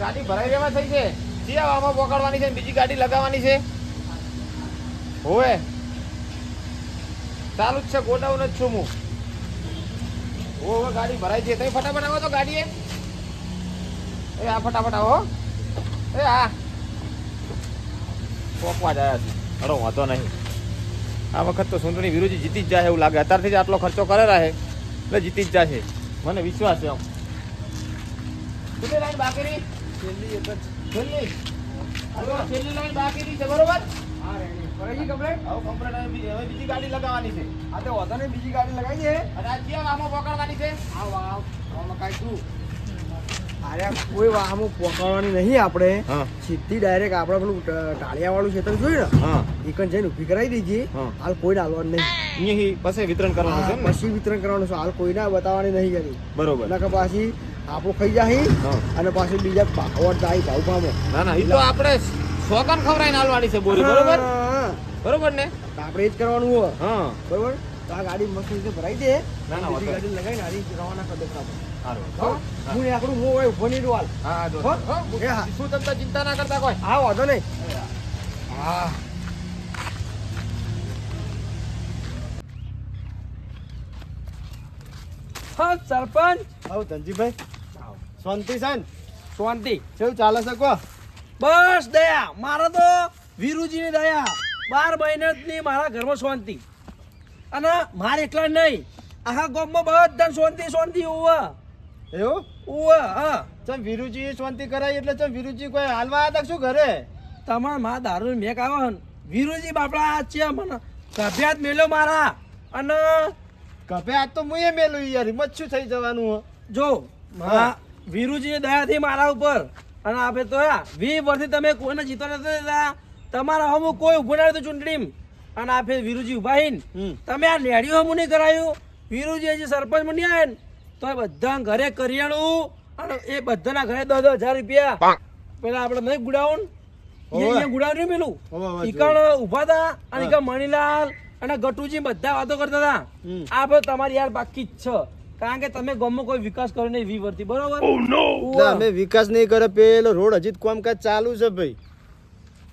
ગાડી ભરાઈ રહેવા થઈ છે. શી આમાં પકડવાની છે બીજી ગાડી લગાવવાની છે. હોવે. ચાલુ જ છે, ગોડાઉન જ છું હું. હવે ગાડી ભરાઈ છે. તમે ફટાફટ આવો તો ગાડીએ. એ, આ ફટાફટ આવો એ, આ. પોકવા જ આવ્યા છે અરે, વાંધો નહીં. આ વખત તો સુંદરી વિરુજી જીતી જ જાય એવું લાગે. અત્યારથી જ આટલો ખર્ચો કરેલા રહે. એટલે જીતી જ જશે મને વિશ્વાસ છે આમ. કેટલી લાઈન બાકી છેલ્લી એક જ. છેલ્લી? છેલ્લી લાઈન બાકી છે બરોબર? હા રેડી. ફરાઈ કમ્પ્લેટ? હવે કમ્પ્લીટ હવે બીજી ગાડી લગાવવાની છે. આ તો વાંધો બીજી ગાડી લગાવી અને આ પકડવાની છે? કાંઈ તું અરે કોઈ વાહમો પકડવાની નહીં આપણે. સીધી ડાયરેક્ટ આપણે પેલું ટાળિયા વાળું ક્ષેત્ર જોયું ને? એક જઈને ઊભી કરાવી દીધી. હાલ કોઈ ડાલવાનું નહીં. પછી વિતરણ કરવાનું છે પછી વિતરણ કરવાનું છે. હાલ કોઈને બતાવવાની નહીં કરી. બરોબર. નકર પાછી આપણું ખાઈ જાય અને પાછી બીજા ભાવટ જાય ભાવ પામે ના ના એ તો આપણે સોગન ખવડાવીને હાલવાની છે બોરી બરોબર? બરોબર ને? આપણે એ જ કરવાનું હોય. હા. બરોબર? તો આ ગાડી મસ્ત રીતે ભરાઈ દે. ના, ના, ગાડી લગાવીને હારી રવાના કરી દેતા હું? આપણું હોય ઊભો નહીં હા જો. શું તમતા ચિંતા ના કરતા કોઈ? હા વાંધો નહીં. હા. હા સરપંચ. આવો ધનજીભાઈ. શાંતિ છે ને? શાંતિ. કેવું ચાલે છે કો? બસ દયા. મારા તો વીરુજીની દયા. બાર મહિનાની મારા ઘરમાં શાંતિ. અને મારે એકલા નહીં. આખા ગામમાં બધા શાંતિ શાંતિ ઉવા. એવું? ઉવા હા. ચમ વીરુજી શાંતિ કરાઈ એટલે ચમ વીરુજી કોઈ હાલવા આવ્યા શું ઘરે? તમાર મા દારૂ મેક આવે વીરુજી બાપડા આ છે મને. કભ્યાત મેલ્યો મારા. અને કભ્યાત તો મુએ મેલું યાર. શું થઈ જવાનું જો મા વીરુજી દયાથી મારા ઉપર. અને આપે તો વી વર્ષથી તમે કોઈને જીતો નથી દેતા તમારા હમું કોઈ ઉભું ના રહેતું ચૂંટણી અને આપે વીરુજી ઊભા હીન હમ. તમે આ નેડિયું હમું નહીં કરાયું. વીરુજી હજી સરપંચ બની આવે ને તો એ બધા ઘરે કરિયાણું અને એ બધાના ઘરે દસ દસ હજાર રૂપિયા. પેલા આપણે નહીં ગુડાઉન નહીં પેલું. ઈકણ ઊભા હતા અને મણિલાલ મણીલાલ અને ગટુજી બધા વાતો કરતા હતા. આ બધું તમારી યાર બાકી જ છે. કારણ કે તમે ગામમાં કોઈ વિકાસ કર્યો નહીં વી વર્તી બરોબર ના અમે વિકાસ નહીં કરે પેલો રોડ હજી કામકાજ ચાલુ છે ભાઈ.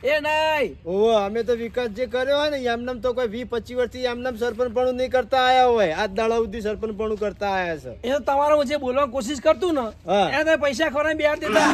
એ નહીં. ઓહો અમે તો વિકાસ જે કર્યો હોય ને એમનેમ તો કોઈ વી પચીસ વર્ષથી એમનેમ સરપંચ પણ નહીં કરતા આયા હોય. આજ દાડા સુધી સરપંચ પણ કરતા આયા છે. એ તો તમારો જે બોલવાની કોશિશ કરતું ને હા. એને તમે પૈસા ખવડાવીને બેહાર દેતા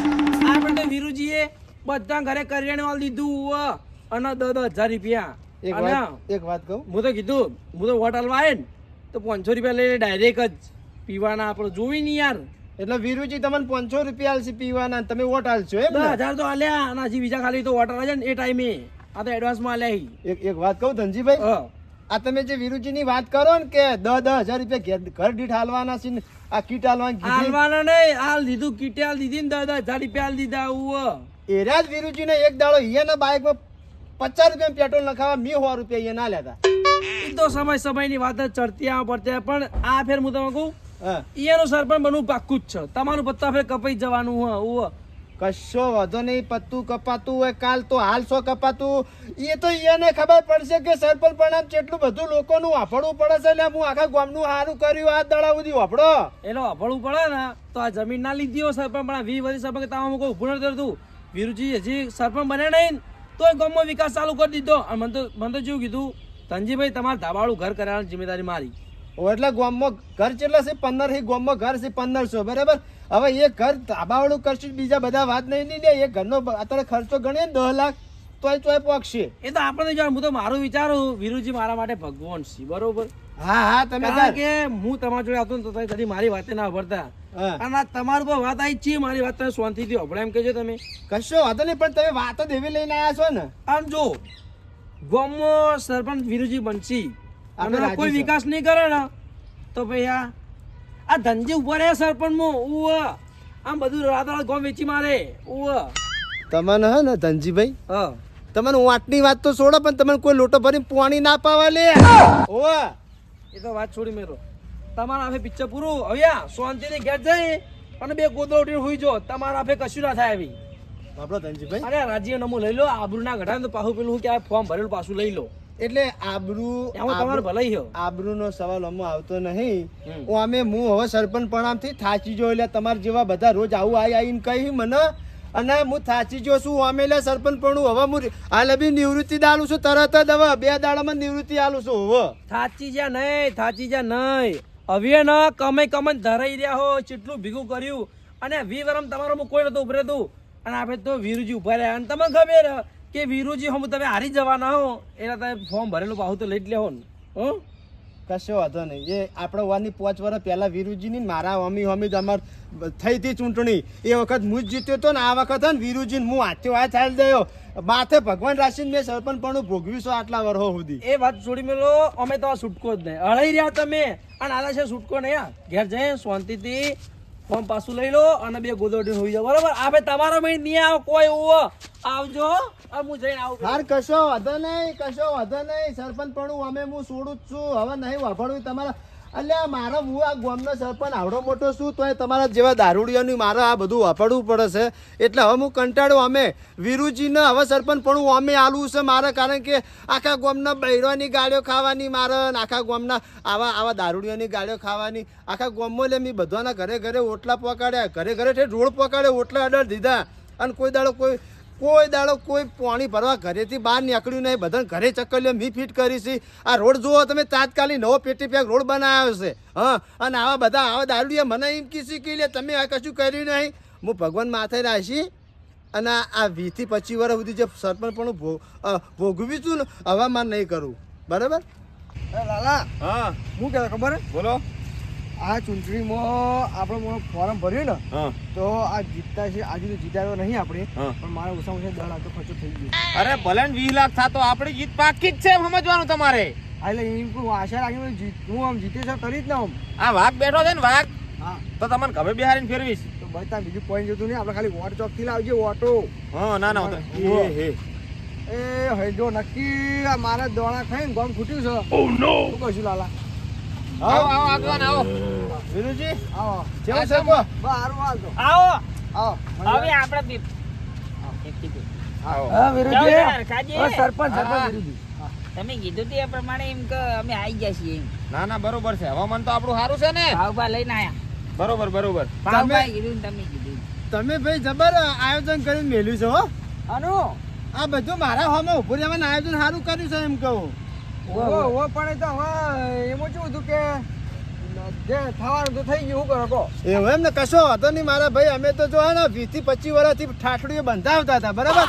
આપણે તો વીરુજીએ બધા ઘરે કરિયાણું વાળ લીધું. અને દસ હજાર રૂપિયા. એક વાત એક વાત કહું. હું તો કીધું હું તો હોટલમાં આવે ને તો પાંચસો રૂપિયા લઈને ડાયરેક્ટ જ પીવાના આપણે જોવી નહીં યાર. એટલે વીરુજી તમને પાંચસો રૂપિયા આલશે પીવાના તમે વોટ આલશો એમ દસ હજાર તો આલ્યા અને હજી બીજા ખાલી તો વોટર આવે ને એ ટાઈમે. આ તો એડવાન્સમાં આલ્યા એક એક વાત કહું ધનજીભાઈ. આ તમે જે વીરુજીની વાત કરો ને કે દસ દસ હજાર રૂપિયા ઘર દીઠ હાલવાના છે ને આ કીટ હાલવાની હાલવાના નહીં હાલ દીધું કીટે હાલ દીધી ને દસ દસ હજાર રૂપિયા હાલ દીધા આવું એરા જ વીરુજીને એક દાડો અહીંયાના બાઇકમાં પચાસ રૂપિયા પેટ્રોલ નખાવા મી સો રૂપિયા અહીંયા ના લેતા ઈ તો સમય સમયની વાત જ ચડતી આવે પડતી. પણ આ ફેર હું તમને કહું હા. ઈયાનું સરપંચ બનવું પાક્કું જ છે. તમારું પત્તા ફેર કપાઈ જવાનું હોય ઉવ્વ. કશો વાંધો નહીં પત્તું કપાતું હોય કાલ તો હાલ સો કપાતું. એ તો એને ખબર પડશે કે સરપંચ પણ કેટલું બધું લોકોનું વાપરવું પડે છે એટલે હું આખા ગામનું સારું કર્યું આ દડા સુધી વાપરો. એટલે અભળવું પડે ને તો આ જમીન ના લીધી હોય સરપંચ પણ આ વી વધી સરપંચ તમામ કોઈ ઉભું નથી કરતું વીરુજી હજી સરપંચ બને નહીં તો ગામમાં વિકાસ ચાલુ કરી દીધો. અને મને તો મને તો જેવું કીધું ધનજીભાઈ તમારે ધાબાળું ઘર કરાવવાની જિમ્મેદારી મારી. ઓ એટલે ગોમમાં ઘર કેટલા છે? પંદરથી ગોમમાં ઘર છે પંદરસો બરાબર? હવે એ ઘર ધાબાવાળું કરશું બીજા બધા વાત નહીં નહીં એ ઘરનો અત્યારે ખર્ચો ગણીએ દસ લાખ તોય તોય પોકશે એ તો આપણે જાણ હું તો મારું વિચારું વિરુજી મારા માટે ભગવાન છે બરોબર? હા હા તમે કે હું તમારા જોડે આવતો ને તો તમે કદી મારી વાતે ના ભરતા અને આ તમારું પર વાત આવી છે મારી વાત તમે શાંતિથી અભળે એમ કહેજો તમે. કશો વાંધો નહીં પણ તમે વાતો એવી લઈને આવ્યા છો ને. આમ જો ગોમો સરપંચ વિરુજી બનશી. અને કોઈ વિકાસ નહીં કરે ને તો ભાઈ આ આ ધનજી ઊભા રહ્યા સરપંચમાં ઉવ આમ બધું રાત રાત ગોમ વેચી મારે ઉવ તમને હે ને ધનજીભાઈ? હા. તમને વાટની વાત તો છોડો પણ તમને કોઈ લોટો ભરીને પાણી ના પાવા લે. ઓવા એ તો વાત છોડી મેરો. તમારા આફે પિક્ચર પૂરું? હવે શાંતિને ઘેર જઈ અને બે ગોદો ઉઠી હોઈ જો તમારા આફે કશું ના થાય આવી. બાપડો ધનજીભાઈ? અરે રાજીનામું લઈ લો આબરૂ ના ઘટાડે તો પાછું પેલું કે ફોર્મ ભરેલું પાછું લઈ લો. એટલે આબરૂ તમારે આબરૂ- ભલાઈ નો આબરૂનો સવાલ અમો આવતો નહીં. હું અમે હું હવે સરપંચ પ્રણામથી થાચી જો એટલે તમારા જેવા બધા રોજ આવું આઈ આવીને કહી મને. અને હું થાચી જો છું અમે એટલે સરપંચ પણ હવે હું હાલે બી નિવૃત્તિ દાલું છું તરત જ હવે બે દાડામાં નિવૃત્તિ આલું છું હવે. થાચી જા નહીં થાચી જા નહીં. હવે ન કમે કમે ધરાઈ રહ્યા હો કેટલું ભેગું કર્યું. અને વી વરમ તમારો કોઈ નતું ઉભરે તું અને આપણે તો વીરુજી ઊભા રહ્યા. અને તમને ખબર કે વીરુજી હમ તમે હારી જવાના હો. એના તમે ફોર્મ ભરેલું પાહું તો લઈ જ લેવો ને. હં? કશો વાંધો નહીં. એ આપણે વાની પાંચ વર્ષ પહેલાં વીરુજીની મારા અમી અમી અમાર થઈ હતી ચૂંટણી. એ વખત હું જ જીત્યો હતો ને આ વખત ને વીરુજીને હું હાથે હાથ હાલ ગયો. માથે ભગવાન રાશિ મેં સરપંચ પણ ભોગવ્યું છું આટલા વર્ષો સુધી. એ વાત છોડી મેલો અમે તો આ છૂટકો જ નહીં. અળાઈ રહ્યા તમે. અને આના છે છૂટકો નહીં આ. ઘેર જઈએ શાંતિથી ફોર્મ પાછું લઈ લો અને બે ગોદોડી હોઈ જાવ બરાબર? આપણે તમારો મહિન નહીં આવો કોઈ એવો આવજો. હું જઈને આવું હાર કશો વાંધો નહીં કશો વાંધો નહીં. સરપંચ પણ અમે હું છોડું જ છું. હવે નહીં વાપરવું તમારા અલ્યા મારો હું આ ગામનો સરપંચ આવડો મોટો છું તોય તમારા જેવા દારૂડિયાની મારે આ બધું વાપરવું પડે છે. એટલે હવે હું કંટાળ્યો અમે વિરુજીને હવે સરપંચ પણ હું અમે આલવું છે મારે કારણ કે આખા ગામના બૈરોની ગાડીઓ ખાવાની મારે આખા ગામના આવા આવા દારૂડિયાની ગાળીઓ ખાવાની. આખા ગામમાં લે મેં બધાના ઘરે ઘરે ઓટલા પકાડ્યા ઘરે ઘરે રોડ પકાડે ઓટલા અડર દીધા. અને કોઈ દાડો કોઈ કોઈ દાડો કોઈ પાણી ભરવા ઘરેથી બહાર નીકળ્યું નહીં. બધાને ઘરે ચક્કલીઓ મી ફિટ કરી છે. આ રોડ જુઓ તમે તાત્કાલિક નવો પેટી પેક રોડ બનાવ્યો છે. હા અને આવા બધા આવા દારૂડિયા મને એમ કી કે લે તમે આ કશું કર્યું નહીં. હું ભગવાન માથે રાખી અને આ- વીથી વીસથી પચીસ વર્ષ સુધી જે સરપંચ પણ ભોગવી ભોગવ્યું છું ને હવે મારે નહીં કરવું બરાબર? લાલા હા. હું કહેવાય ખબર? બોલો. આ ચૂંટણીમાં આપણે ફોર્મ ભર્યું ને તો આ જીતતા છે આજુ તો જીતાયો નહીં આપણે પણ મારે ઓછા ઓછા દસ લાખ તો ખર્ચો થઈ ગયો. અરે ભલે ને વીસ લાખ થતો આપણી જીત પાકી જ છે સમજવાનું તમારે. એટલે એમ કોઈ આશા રાખી હું જીત હું આમ જીતે છે તરી જ ના આમ. આ વાઘ બેઠો છે ને વાઘ હા. તો તમને ખબર બિહારીને ફેરવીશ. તો બસ ત્યાં બીજું પોઈન્ટ જોતું નહીં આપણે ખાલી વોટ ચોકથી લાવજો ઓટો હા ના ના હું એ, હે. એ. જો નક્કી આ મારા દોણા ખાઈને ગમ ફૂટ્યું છે. ઓ નો કશું લાલા? આવો આવો આગવાન આવો. વિરુજી? આવો. કેવું છે કહો? બસ હારું હાલ તો. આવો. આવો. હવે આપણે બી- કીધું. આવો. હા વિરુજી. જાઓ યાર, કાજી. હા, સરપંચ સરપંચ વિરુજી. તમે કીધું તે પ્રમાણે એમ કે અમે આવી ગયા છીએ ના ના બરોબર છે. હવામાન તો આપણું સારું છે ને? ભાવભા લઈને આયા. બરોબર બરોબર. ભાવભા કીધું તમે કીધું. તમે ભાઈ જબર આયોજન કરીને મેલ્યું છે હો. આનું? આ બધું મારા હોમાં ઉભું રહેવાનું આયોજન સારું કર્યું છે એમ કહું. ઓ પણ તો હવે એમાં શું હતું કે જે થવાનું તો થઈ ગયું શું કરો એવું એમ ને કશો હતો નહીં મારા ભાઈ અમે તો જો ને વીસથી પચીસ વર્ષથી ઠાઠડીઓ બંધાવતા હતા બરાબર?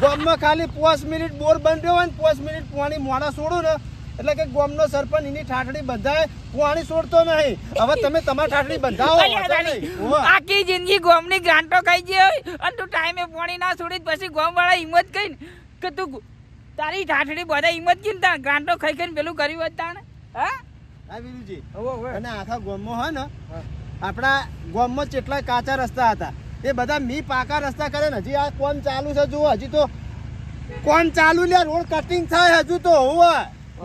ગોમમાં ખાલી પાંચ મિનિટ બોર બંધ હોય ને પાંચ મિનિટ પાણી મોડા છોડું ને એટલે કે ગોમનો સરપંચ એની ઠાઠડી બંધાય પાણી છોડતો નહીં. હવે તમે તમારી ઠાઠડી બંધાવો. આખી જિંદગી ગોમની ગ્રાન્ટો ખાઈ ગઈ અને તું ટાઈમે પાણી ના છોડી પછી ગોમ વાળા હિંમત કઈ કે તું તારી ઠાઠડી બધા હિંમત કઈ તાણ ગ્રાન્ટો ખાઈ ખાઈને પેલું કર્યું હોત તાણ. હા? હા અને આખા ગોમમાં હોય ને આપણા ગોમમાં કેટલા કાચા રસ્તા હતા એ બધા મી પાકા રસ્તા કરે ને હજી આ કોણ ચાલુ છે જુઓ હજી તો કોણ ચાલુ લે રોડ કટિંગ થાય હજુ તો હોવે.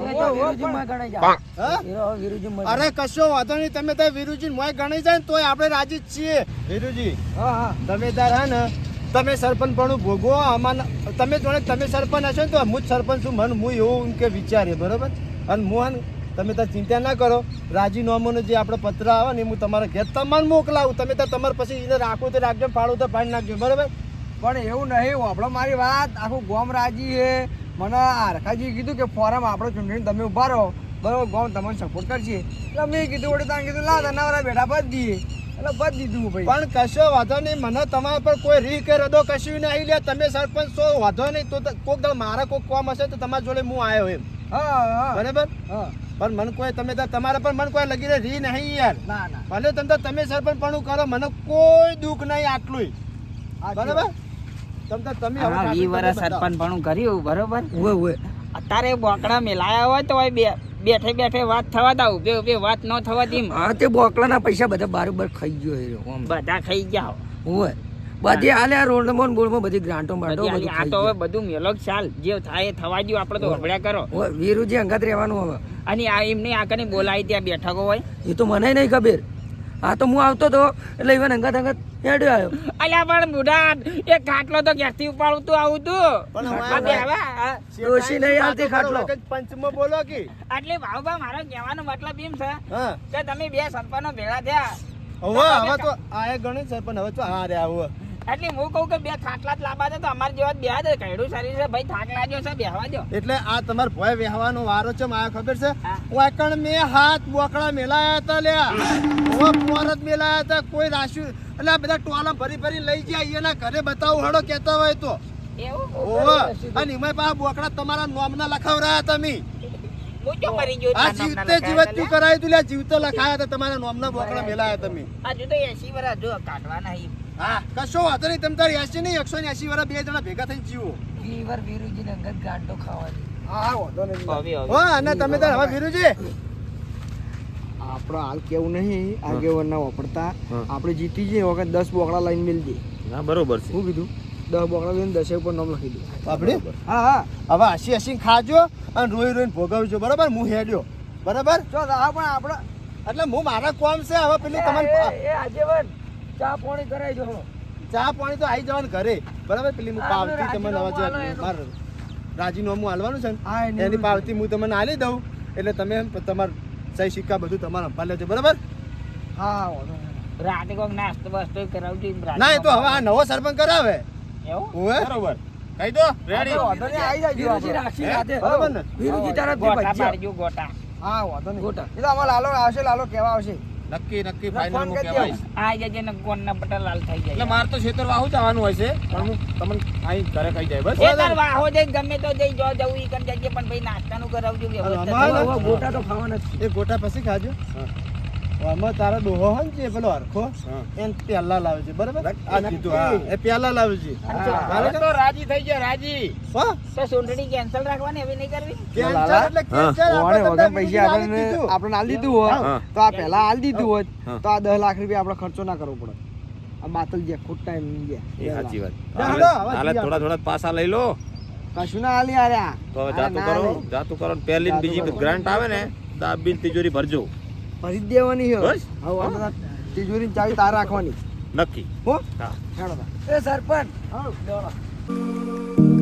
એ તો વિરુજીમાં ગણાઈ જાય. હા? એ હવે અરે કશો વાંધો નહીં તમે તો વિરુજી મોય ગણી જાય ને તોય આપણે રાજી જ છીએ. વિરુજી હા હા. તમે તાર હા ને તમે સરપંચપણું પણ ભોગવો, આમાં તમે જોડે તમે સરપંચ હશો ને તો હું જ સરપંચ છું, મને હું એવું કે વિચારીએ, બરાબર? અને મોહન, તમે ત્યાં ચિંતા ના કરો. રાજીનામાનો જે આપણે પત્ર આવે ને એ હું તમારા ઘેર તમારે મોકલાવું. તમે ત્યાં તમારે પછી એને રાખવું તો રાખજો, ફાળો તો ફાડી નાખજો, બરાબર? પણ એવું નહીં આપણો મારી વાત, આખું ગોમ રાજી છે. મને આરખાજી કીધું કે ફોરમ આપણો ચૂંટણી તમે ઊભા રહો. બરાબર, ગોમ તમને સપોર્ટ કરશે. એટલે મેં કીધું વડે ત્યાં કીધું, લા નવરા બેઠા પર દઈએ. એટલે બધ દીધું ભાઈ. પણ કશો વાંધો નહીં મને તમારા પર કોઈ રી કે રદો કશું નહીં લે તમે સરપંચ છો વાંધો નહીં તો કોક દળ મારા કોક કોમ હશે તો તમારા જોડે હું આવ્યો એમ. હા હા. બરાબર? પણ મન કોઈ તમે તમારે પણ મન કોઈ લગી રી નહીં યાર. ના ના. ભલે તમે તમે સરપંચ પણ કરો મને કોઈ દુઃખ નહીં આટલું બરાબર. તમે ઠાઠું વી વર્ષ તમે સરપંચ પણ કર્યું બરોબર? અત્યારે બોકડા મેલાયા હોય તો હોય બે. બેઠે બેઠે વાત થવા દા ઉભે ઉભે વાત ન થવા દી હા તે બોકલાના પૈસા બધા બારોબર ખાઈ ગયો એ બધા ખાઈ ગયા હોય બધી હાલે આ રોડમાં ને બોર્ડમાં બધી ગ્રાન્ટો બધું આ તો હવે બધું મેલો ચાલ જે થાય એ થવા દ્યો આપણે તો હબળ્યા કરો. ઓય વીરુજી અંગત રહેવાનું હવે. અને આ એમની આગળની બોલાવી ત્યાં બેઠકો હોય. એ તો મને નહીં ખબર. આ તો હું આવતો તો એટલે ઈવન અંગત અંગત હેડ્યો આવ્યો અલ્યા પણ બુઢા એક ખાટલો તો ઘેરથી ઉપાડું તું આવું તું. આ આ- ડોશી નહીં આવતી ખાટલો. પંચમો બોલો કે? આટલી ભાવભા મારો કહેવાનો મતલબ એમ છે કે તમે બે સંપન્નો ભેળા થયા. હવે હવે તો આ એક ગણિત પણ હવે તો હા રે હવે. એટલે હું કહું કે બે થાકલા જ લાંબા છે તો અમારે જેવા જ કહેડું શરીર છે ભાઈ થાકલા જો છે બેહવા દો એટલે આ તમાર ભોય વેહવાનો વારો છે મારે ખબર છે? વાકણ મે હાથ બોકડા મેલાયા હતા લ્યા. ઓ પોરત મેલાયા હતા કોઈ રાશુ એટલે આ બધા ટોલા ભરી ભરી લઈ જાય એના ઘરે બતાવું હડો કહેતા હોય તો. ઓવે અને એમાં પાછા બોકડા તમારા નોમના લખાવરાયા તમે ગયો જીવતે જીવતું કરાયું તું જીવતો લખાયા હતા તમારા નોમના બોકડા મેલાયા તમે. હજુ તો એસી જો હા કશો વાંધો નહીં. તમે તારી એસી નહીં એકસો એસી વાળા બે જણા ભેગા થઈને જીવો. વીવર વીરુજી ને અંગત ગાંઠો ખાવાની હા વાંધો નહીં. અને તમે તાર હવે વીરુજી. આપણો હાલ કેવું નહીં આગેવાન ના વાપરતા. આપણે જીતી જઈએ વખત દસ બોકડા લઈને દે. ના બરોબર છે. શું કીધું દસ બોકડા લઈને દસે ઉપર નામ લખી દઉં આપણે? હા હા. હવે હસી હસી ખાજો અને રોઈ રોઈને ભોગવજો બરાબર? હું હેડ્યો. બરાબર? ચો હા પણ આપણે એટલે હું મારા કોમ છે હવે પેલી તમને એ આજેવન. ચા પાણી કરાઈ જો ચા પાણી તો આવી જવાનું ઘરે. બરાબર? પેલી હું પાવતી તમને હવે રાજીનામું હાલવાનું છે ને? એની પાવતી હું તમને આલી દઉં. એટલે તમે તમાર સહી સિક્કા બધું તમારે સંભાળ લેજો. બરાબર? હા રાતે કોક નાસ્તો બાસ્તો કરાવજો ના એ તો હવે આ નવો સરપંચ કરાવે. એવું? બરાબર. કહી દો. રેડી વાંધો નહીં આવી જાય વીરુજી રાખશી રાતે. બરાબર ને? વીરુજી તરફથી ગોટા ભજીયા. ગોટા. હા વાંધો નહીં. ગોટા. એ તો અમારે લાલો આવશે લાલો કેવા આવશે? નક્કી નક્કી ફાઇનલ હું કહેવાય. આ જજે ને કોણ ના પટેલ લાલ થઈ એટલે માર તો ખેતર વાહુ જવાનું હોય છે પણ હું તમને અહીં ઘરે કહી જાય બસ. એ તાર વાહો જઈ ગમે તો જઈ જો જવું ઈ કન જજે પણ ભાઈ નાસ્તાનું કરાવજો વ્યવસ્થિત અમારે ગોટા તો ખાવાના એ ગોટા પછી ખાજો. હા. આમાં તારો ડોહો હોય ને પેલો હરખો હા. પેલા લાવે છે બરાબર? આ કીધું હા. એ પેલા લાવે છે. હવે તો રાજી થઈ ગયા રાજી. હો? તો સુંદડી કેન્સલ રાખવાની હવે નહીં કરવી? કેન્સર એટલે કેન્સર, આપણે વગર પૈસા બીજું દીધું. આપણે આલી દીધું હોય તો આ પહેલા આલી દીધું હોત તો આ દસ લાખ રૂપિયા આપણે ખર્ચો ના કરવો પડે. આ માતલ જે ખોટ ટાઈમ એ સાચી વાત. હાલે હાલો, હાલે થોડા થોડા પાસા લઈ લો. કશું ના આલી આર્યા તો હવે જાતું કરો જાતું કરો ને પહેલી બીજી ગ્રાન્ટ આવે ને દાબીન તિજોરી ભરજો. ભરી જ દેવાની છે. બસ. હવે આ તિજોરી તિજોરીની ચાવી તાર રાખવાની. નક્કી. હો? હા. એ સરપંચ. હા.